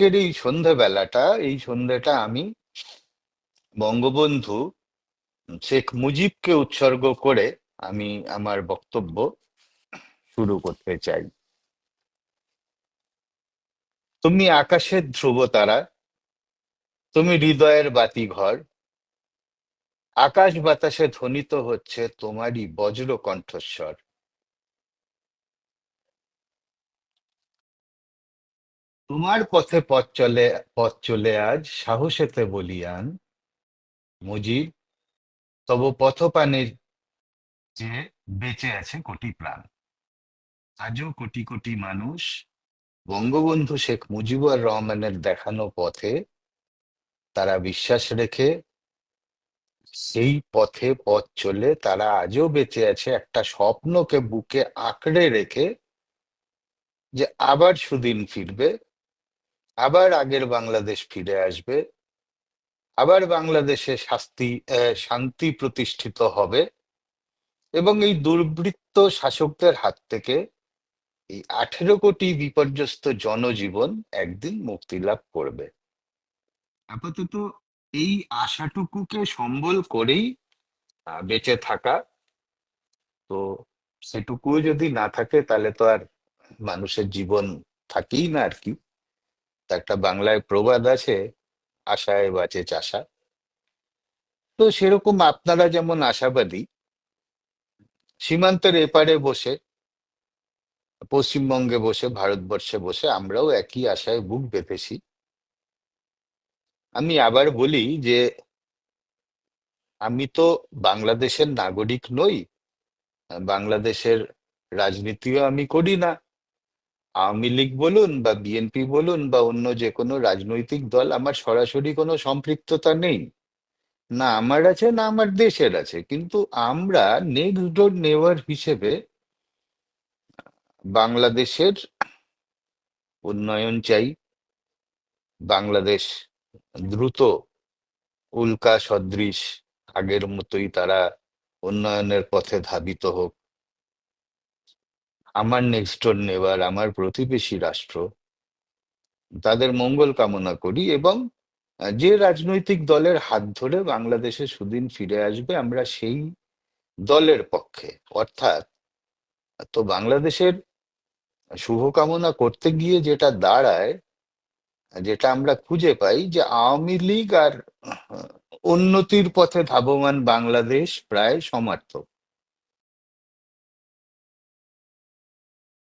আজকের এই সন্ধেবেলাটা এই সন্ধেটা আমি বঙ্গবন্ধু শেখ মুজিবকে উৎসর্গ করে আমি আমার বক্তব্য শুরু করতে চাই। তুমি আকাশের ধ্রুব তারা তুমি হৃদয়ের বাতি ঘর আকাশ বাতাসে ধ্বনিত হচ্ছে তোমারই বজ্র কণ্ঠস্বর। তোমার পথে পথ চলে পথ চলে আজ, সাহসেতে বলিয়ান। মুজিব তব পথপানের যে বেঁচে আছে কোটি প্রাণ। আজও কোটি কোটি মানুষ, বঙ্গবন্ধু শেখ মুজিবুর রহমানের দেখানো পথে তারা বিশ্বাস রেখে, সেই পথে পথ চলে তারা আজও বেঁচে আছে একটা স্বপ্নকে বুকে আঁকড়ে রেখে যে আবার সুদিন ফিরবে। আবার আগের বাংলাদেশ ফিরে আসবে, আবার বাংলাদেশে শাস্তি শান্তি প্রতিষ্ঠিত হবে এবং এই দুর্বৃত্ত শাসকদের হাত থেকে এই আঠেরো কোটি বিপর্যস্ত জনজীবন একদিন মুক্তি লাভ করবে। আপাতত এই আশাটুকুকে সম্বল করেই বেঁচে থাকা। তো সেটুকুও যদি না থাকে, তাহলে তো আর মানুষের জীবন থাকেই না আর কি। তা একটা বাংলায় প্রবাদ আছে, আশায় বাঁচে চাষা। তো সেরকম আপনারা যেমন আশাবাদী, সীমান্তের এপারে বসে, পশ্চিমবঙ্গে বসে, ভারতবর্ষে বসে, আমরাও একই আশায় বুক বেঁধেছি। আমি আবার বলি যে, আমি তো বাংলাদেশের নাগরিক নই, বাংলাদেশের রাজনীতিও আমি করি না। আওয়ামী লীগ বলুন বা বিএনপি বলুন বা অন্য যে কোনো রাজনৈতিক দল, আমার সরাসরি কোনো সম্পৃক্ততা নেই। না আমার আছে, না আমার দেশের আছে। কিন্তু আমরা নেক্সট ডোর নেওয়ার হিসেবে বাংলাদেশের উন্নয়ন চাই। বাংলাদেশ দ্রুত উল্কা সদৃশ আগের মতোই তারা উন্নয়নের পথে ধাবিত হোক। আমার নেক্সট নেবার আমার প্রতিবেশী রাষ্ট্র, তাদের মঙ্গল কামনা করি এবং যে রাজনৈতিক দলের হাত ধরে বাংলাদেশে সুদিন ফিরে আসবে, আমরা সেই দলের পক্ষে। অর্থাৎ, তো বাংলাদেশের শুভকামনা করতে গিয়ে যেটা দাঁড়ায়, যেটা আমরা খুঁজে পাই যে আওয়ামী লীগ আর উন্নতির পথে ধাবমান বাংলাদেশ প্রায় সমার্থক।